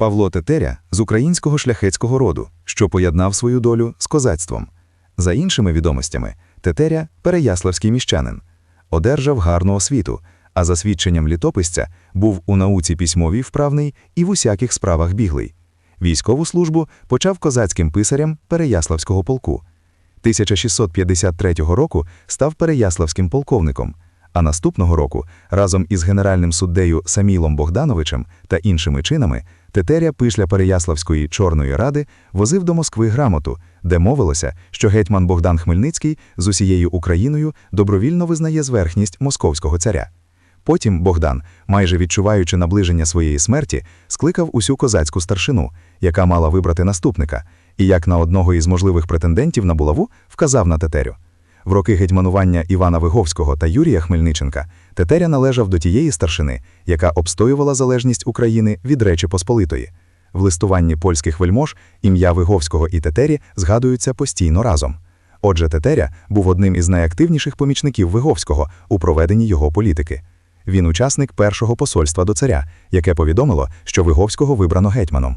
Павло Тетеря з українського шляхетського роду, що поєднав свою долю з козацтвом. За іншими відомостями, Тетеря переяславський міщанин, одержав гарну освіту, а за свідченням літописця був у науці письмовій вправний і в усяких справах біглий. Військову службу почав козацьким писарем Переяславського полку. 1653 року став Переяславським полковником, а наступного року разом із генеральним суддею Самілом Богдановичем та іншими чинами Тетеря пишля Переяславської Чорної ради возив до Москви грамоту, де мовилося, що гетьман Богдан Хмельницький з усією Україною добровільно визнає зверхність московського царя. Потім Богдан, майже відчуваючи наближення своєї смерті, скликав усю козацьку старшину, яка мала вибрати наступника, і як на одного із можливих претендентів на булаву вказав на Тетерю. В роки гетьманування Івана Виговського та Юрія Хмельниченка Тетеря належав до тієї старшини, яка обстоювала залежність України від Речі Посполитої. В листуванні польських вельмож ім'я Виговського і Тетері згадуються постійно разом. Отже, Тетеря був одним із найактивніших помічників Виговського у проведенні його політики. Він учасник першого посольства до царя, яке повідомило, що Виговського вибрано гетьманом.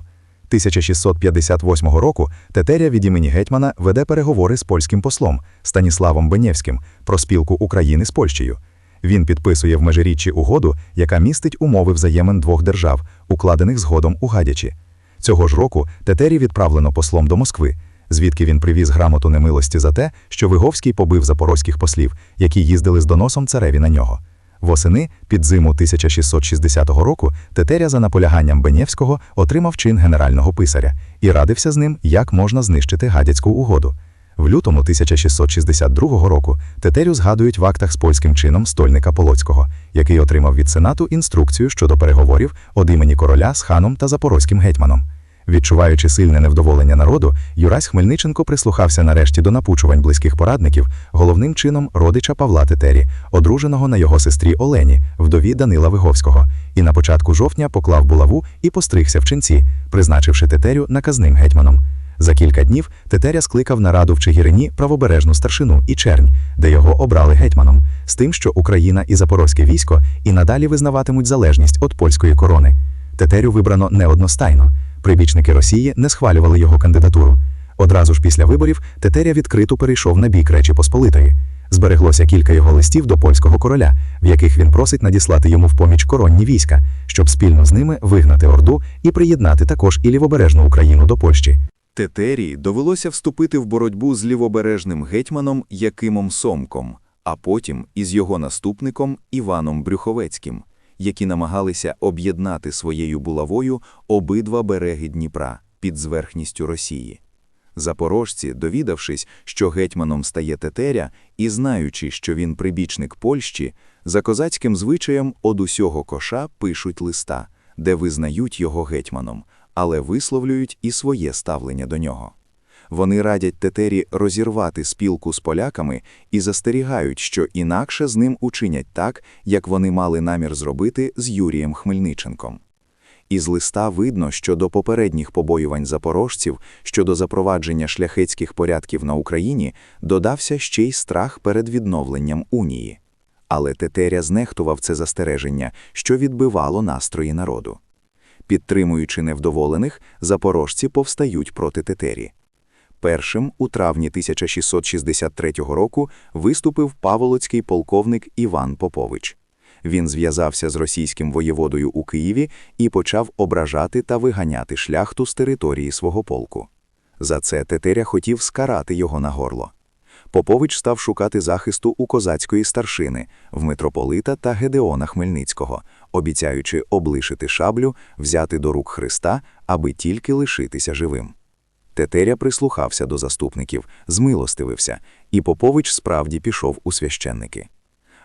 1658 року Тетеря від імені гетьмана веде переговори з польським послом Станіславом Бенєвським про спілку України з Польщею. Він підписує в межиріччі угоду, яка містить умови взаємин двох держав, укладених згодом у Гадячі. Цього ж року Тетері відправлено послом до Москви, звідки він привіз грамоту немилості за те, що Виговський побив запорозьких послів, які їздили з доносом цареві на нього. Восени під зиму 1660 року Тетеря за наполяганням Бенєвського отримав чин генерального писаря і радився з ним, як можна знищити гадяцьку угоду. В лютому 1662 року Тетерю згадують в актах з польським чином стольника Полоцького, який отримав від сенату інструкцію щодо переговорів од імені короля з ханом та запорозьким гетьманом. Відчуваючи сильне невдоволення народу, Юрась Хмельниченко прислухався нарешті до напучувань близьких порадників, головним чином родича Павла Тетері, одруженого на його сестрі Олені, вдові Данила Виговського, і на початку жовтня поклав булаву і постригся в ченці, призначивши Тетерю наказним гетьманом. За кілька днів Тетеря скликав нараду в Чигирині правобережну старшину і чернь, де його обрали гетьманом, з тим, що Україна і Запорозьке військо і надалі визнаватимуть залежність від польської корони. Тетерю вибрано неодностайно. Прибічники Росії не схвалювали його кандидатуру. Одразу ж після виборів Тетеря відкрито перейшов на бік Речі Посполитої. Збереглося кілька його листів до польського короля, в яких він просить надіслати йому в поміч коронні війська, щоб спільно з ними вигнати Орду і приєднати також і лівобережну Україну до Польщі. Тетерії довелося вступити в боротьбу з лівобережним гетьманом Якимом Сомком, а потім із його наступником Іваном Брюховецьким, які намагалися об'єднати своєю булавою обидва береги Дніпра під зверхністю Росії. Запорожці, довідавшись, що гетьманом стає Тетеря, і знаючи, що він прибічник Польщі, за козацьким звичаєм од усього коша пишуть листа, де визнають його гетьманом, але висловлюють і своє ставлення до нього. Вони радять Тетері розірвати спілку з поляками і застерігають, що інакше з ним учинять так, як вони мали намір зробити з Юрієм Хмельниченком. Із листа видно, що до попередніх побоювань запорожців щодо запровадження шляхетських порядків на Україні додався ще й страх перед відновленням унії. Але Тетеря знехтував це застереження, що відбивало настрої народу. Підтримуючи невдоволених, запорожці повстають проти Тетері. Першим у травні 1663 року виступив паволоцький полковник Іван Попович. Він зв'язався з російським воєводою у Києві і почав ображати та виганяти шляхту з території свого полку. За це Тетеря хотів скарати його на горло. Попович став шукати захисту у козацької старшини, в митрополита та Гедеона Хмельницького, обіцяючи облишити шаблю, взяти до рук Христа, аби тільки лишитися живим. Тетеря прислухався до заступників, змилостивився, і Попович справді пішов у священники.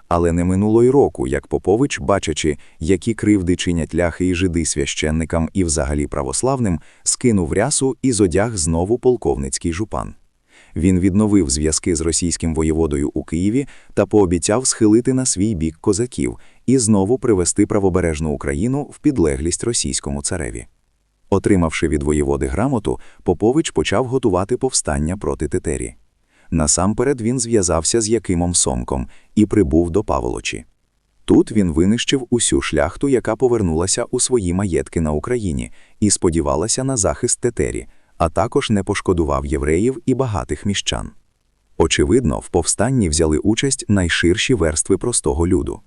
Але не минуло й року, як Попович, бачачи, які кривди чинять ляхи і жиди священникам і взагалі православним, скинув рясу і зодяг знову полковницький жупан. Він відновив зв'язки з російським воєводою у Києві та пообіцяв схилити на свій бік козаків і знову привести правобережну Україну в підлеглість російському цареві. Отримавши від воєводи грамоту, Попович почав готувати повстання проти Тетері. Насамперед він зв'язався з Якимом Сомком і прибув до Паволочі. Тут він винищив усю шляхту, яка повернулася у свої маєтки на Україні, і сподівалася на захист Тетері, а також не пошкодував євреїв і багатих міщан. Очевидно, в повстанні взяли участь найширші верстви простого люду.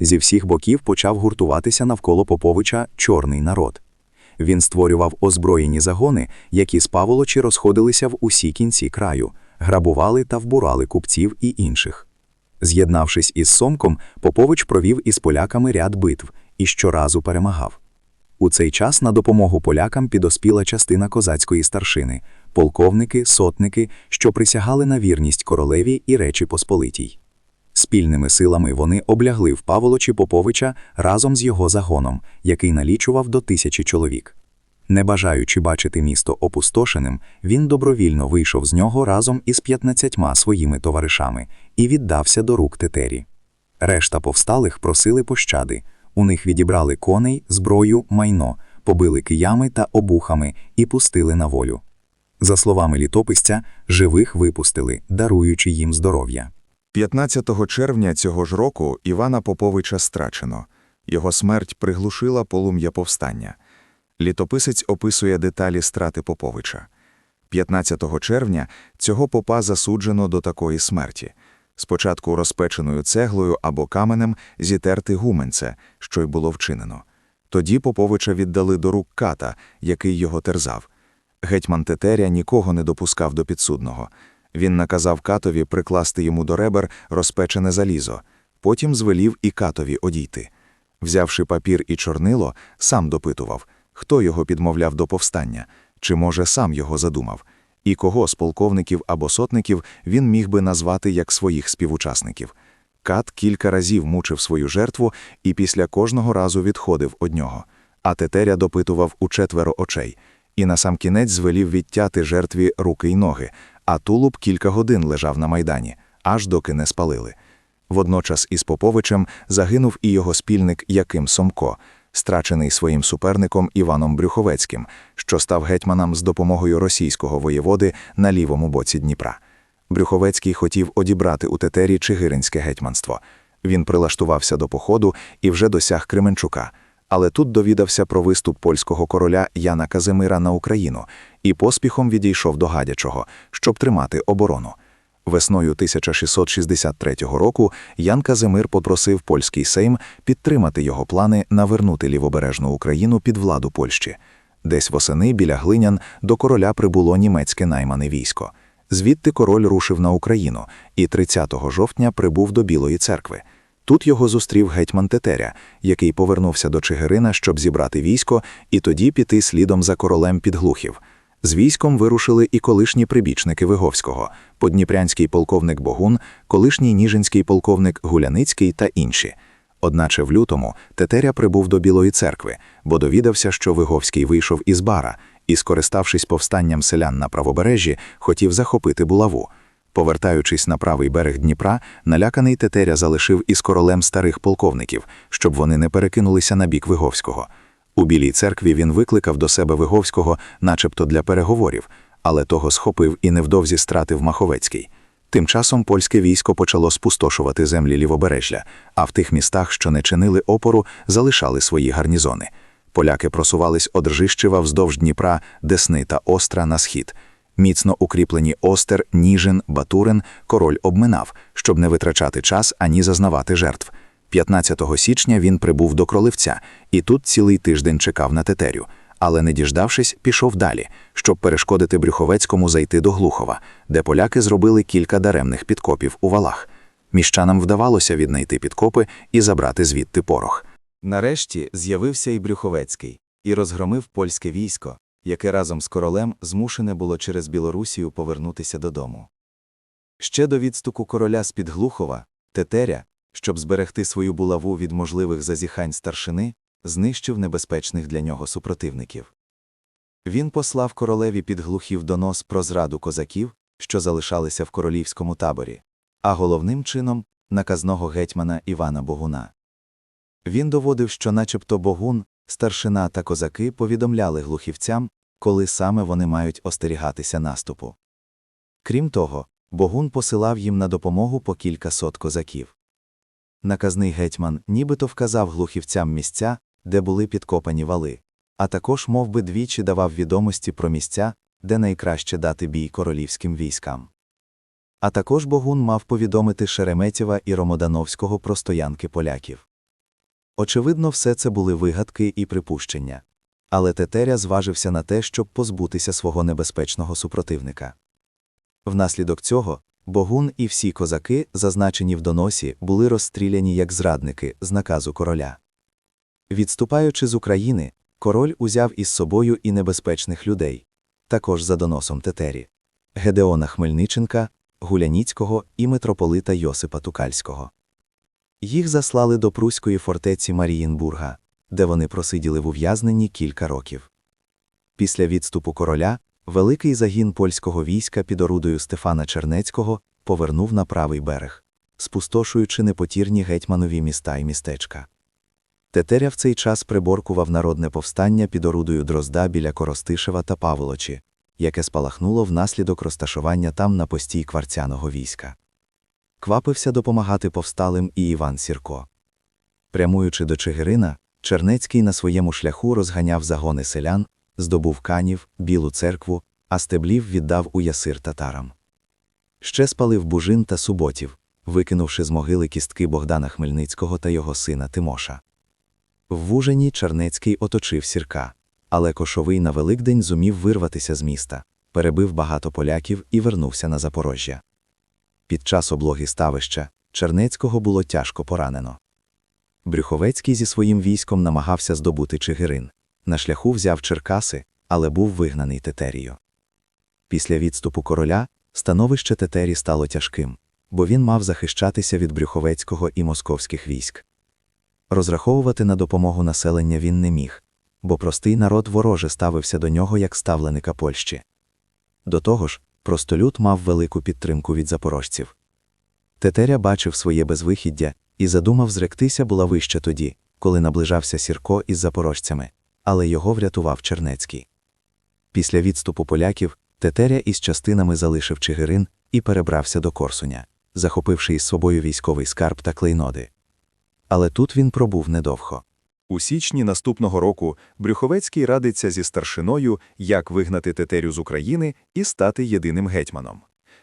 Зі всіх боків почав гуртуватися навколо Поповича чорний народ. Він створював озброєні загони, які з паволочі розходилися в усі кінці краю, грабували та вбурали купців і інших. З'єднавшись із Сомком, Попович провів із поляками ряд битв і щоразу перемагав. У цей час на допомогу полякам підоспіла частина козацької старшини, полковники, сотники, що присягали на вірність королеві і Речі Посполитій. Спільними силами вони облягли в Паволочі Поповича разом з його загоном, який налічував до тисячі чоловік. Не бажаючи бачити місто опустошеним, він добровільно вийшов з нього разом із 15 своїми товаришами і віддався до рук тетері. Решта повсталих просили пощади. У них відібрали коней, зброю, майно, побили киями та обухами і пустили на волю. За словами літописця, живих випустили, даруючи їм здоров'я. 15 червня цього ж року Івана Поповича страчено. Його смерть приглушила полум'я повстання. Літописець описує деталі страти Поповича. 15 червня цього попа засуджено до такої смерті. Спочатку розпеченою цеглою або каменем зітерти гуменце, що й було вчинено. Тоді Поповича віддали до рук ката, який його терзав. Гетьман Тетеря нікого не допускав до підсудного. Він наказав катові прикласти йому до ребер розпечене залізо, потім звелів і катові одійти. Взявши папір і чорнило, сам допитував, хто його підмовляв до повстання, чи, може, сам його задумав, і кого з полковників або сотників він міг би назвати як своїх співучасників. Кат кілька разів мучив свою жертву і після кожного разу відходив од нього, а Тетеря допитував у четверо очей, і насамкінець звелів відтяти жертві руки й ноги, а тулуб кілька годин лежав на майдані, аж доки не спалили. Водночас із Поповичем загинув і його спільник Яким Сомко, страчений своїм суперником Іваном Брюховецьким, що став гетьманом з допомогою російського воєводи на лівому боці Дніпра. Брюховецький хотів одібрати у Тетері Чигиринське гетьманство. Він прилаштувався до походу і вже досяг Кременчука. Але тут довідався про виступ польського короля Яна Казимира на Україну і поспіхом відійшов до Гадячого, щоб тримати оборону. Весною 1663 року Ян Казимир попросив польський сейм підтримати його плани навернути лівобережну Україну під владу Польщі. Десь восени біля глинян до короля прибуло німецьке наймане військо. Звідти король рушив на Україну і 30 жовтня прибув до Білої церкви. Тут його зустрів гетьман Тетеря, який повернувся до Чигирина, щоб зібрати військо і тоді піти слідом за королем Підглухів. З військом вирушили і колишні прибічники Виговського, подніпрянський полковник Богун, колишній ніжинський полковник Гуляницький та інші. Одначе в лютому Тетеря прибув до Білої церкви, бо довідався, що Виговський вийшов із бара і, скориставшись повстанням селян на правобережжі, хотів захопити булаву. Повертаючись на правий берег Дніпра, наляканий Тетеря залишив із королем старих полковників, щоб вони не перекинулися на бік Виговського. У Білій церкві він викликав до себе Виговського, начебто для переговорів, але того схопив і невдовзі стратив Маховецький. Тим часом польське військо почало спустошувати землі лівобережжя, а в тих містах, що не чинили опору, залишали свої гарнізони. Поляки просувались од Ржищева вздовж Дніпра, Десни та Остра на схід. Міцно укріплені Остер, Ніжин, Батурин король обминав, щоб не витрачати час ані зазнавати жертв. 15 січня він прибув до Кроливця і тут цілий тиждень чекав на тетерю, але не діждавшись, пішов далі, щоб перешкодити Брюховецькому зайти до Глухова, де поляки зробили кілька даремних підкопів у валах. Міщанам вдавалося віднайти підкопи і забрати звідти порох. Нарешті з'явився і Брюховецький і розгромив польське військо, яке разом з королем змушене було через Білорусію повернутися додому. Ще до відстуку короля з-під Глухова, Тетеря, щоб зберегти свою булаву від можливих зазіхань старшини, знищив небезпечних для нього супротивників. Він послав королеві під Глухів донос про зраду козаків, що залишалися в королівському таборі, а головним чином наказного гетьмана Івана Богуна. Він доводив, що начебто Богун, старшина та козаки повідомляли глухівцям, коли саме вони мають остерігатися наступу. Крім того, Богун посилав їм на допомогу по кілька сот козаків. Наказний гетьман нібито вказав глухівцям місця, де були підкопані вали, а також мов би, двічі давав відомості про місця, де найкраще дати бій королівським військам. А також Богун мав повідомити Шереметєва і Ромодановського про стоянки поляків. Очевидно, все це були вигадки і припущення. Але Тетеря зважився на те, щоб позбутися свого небезпечного супротивника. Внаслідок цього Богун і всі козаки, зазначені в доносі, були розстріляні як зрадники з наказу короля. Відступаючи з України, король узяв із собою і небезпечних людей, також за доносом Тетері Гедеона Хмельниченка, Гуляніцького і митрополита Йосипа Тукальського. Їх заслали до пруської фортеці Маріїнбурга, де вони просиділи в ув'язненні кілька років. Після відступу короля великий загін польського війська під орудою Стефана Чернецького повернув на правий берег, спустошуючи непотірні гетьманові міста і містечка. Тетеря в цей час приборкував народне повстання під орудою Дрозда біля Коростишева та Паволочі, яке спалахнуло внаслідок розташування там на постій кварцяного війська. Квапився допомагати повсталим і Іван Сірко. Прямуючи до Чигирина, Чернецький на своєму шляху розганяв загони селян, здобув канів, білу церкву, а стеблів віддав у ясир татарам. Ще спалив бужин та суботів, викинувши з могили кістки Богдана Хмельницького та його сина Тимоша. В Вужені Чернецький оточив сірка, але Кошовий на Великдень зумів вирватися з міста, перебив багато поляків і вернувся на Запорожжя. Під час облоги ставища Чернецького було тяжко поранено. Брюховецький зі своїм військом намагався здобути Чигирин. На шляху взяв Черкаси, але був вигнаний Тетерію. Після відступу короля становище Тетері стало тяжким, бо він мав захищатися від Брюховецького і московських військ. Розраховувати на допомогу населення він не міг, бо простий народ вороже ставився до нього як ставленика Польщі. До того ж, простолюд мав велику підтримку від запорожців. Тетеря бачив своє безвихіддя і задумав зректися булавище тоді, коли наближався Сірко із запорожцями, але його врятував Чернецький. Після відступу поляків Тетеря із частинами залишив Чигирин і перебрався до Корсуня, захопивши із собою військовий скарб та клейноди. Але тут він пробув недовго. У січні наступного року Брюховецький радиться зі старшиною, як вигнати Тетерю з України і стати єдиним гетьманом.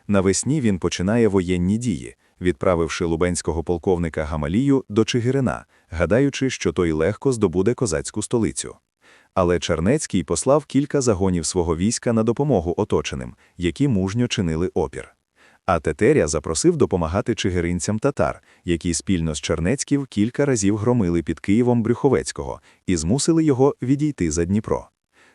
Навесні він починає воєнні дії, відправивши лубенського полковника Гамалію до Чигирина, гадаючи, що той легко здобуде козацьку столицю. Але Чернецький послав кілька загонів свого війська на допомогу оточеним, які мужньо чинили опір. А Тетеря запросив допомагати чигиринцям татар, які спільно з Чернецьків кілька разів громили під Києвом Брюховецького і змусили його відійти за Дніпро.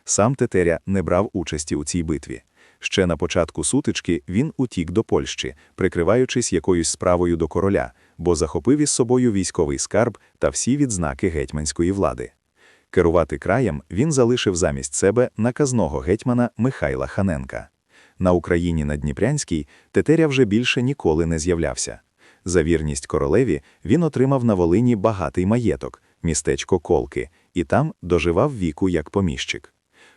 Сам Тетеря не брав участі у цій битві. Ще на початку сутички він утік до Польщі, прикриваючись якоюсь справою до короля, бо захопив із собою військовий скарб та всі відзнаки гетьманської влади. Керувати краєм він залишив замість себе наказного гетьмана Михайла Ханенка. На Україні на Дніпрянській Тетеря вже більше ніколи не з'являвся. За вірність королеві він отримав на Волині багатий маєток, містечко Колки, і там доживав віку як поміщик.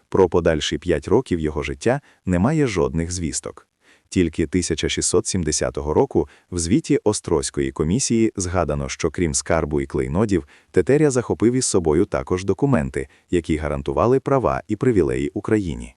Про подальші п'ять років його життя немає жодних звісток. Тільки 1670 року в звіті Острозької комісії згадано, що крім скарбу і клейнодів, Тетеря захопив із собою також документи, які гарантували права і привілеї Україні.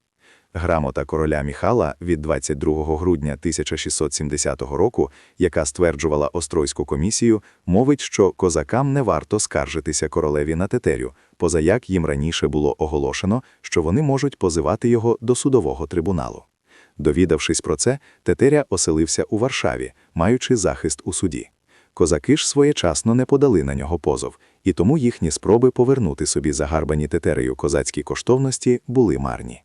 Грамота короля Міхала від 22 грудня 1670 року, яка стверджувала Острозьку комісію, мовить, що козакам не варто скаржитися королеві на тетерю, поза як їм раніше було оголошено, що вони можуть позивати його до судового трибуналу. Довідавшись про це, тетеря оселився у Варшаві, маючи захист у суді. Козаки ж своєчасно не подали на нього позов, і тому їхні спроби повернути собі загарбані тетерею козацькі коштовності були марні.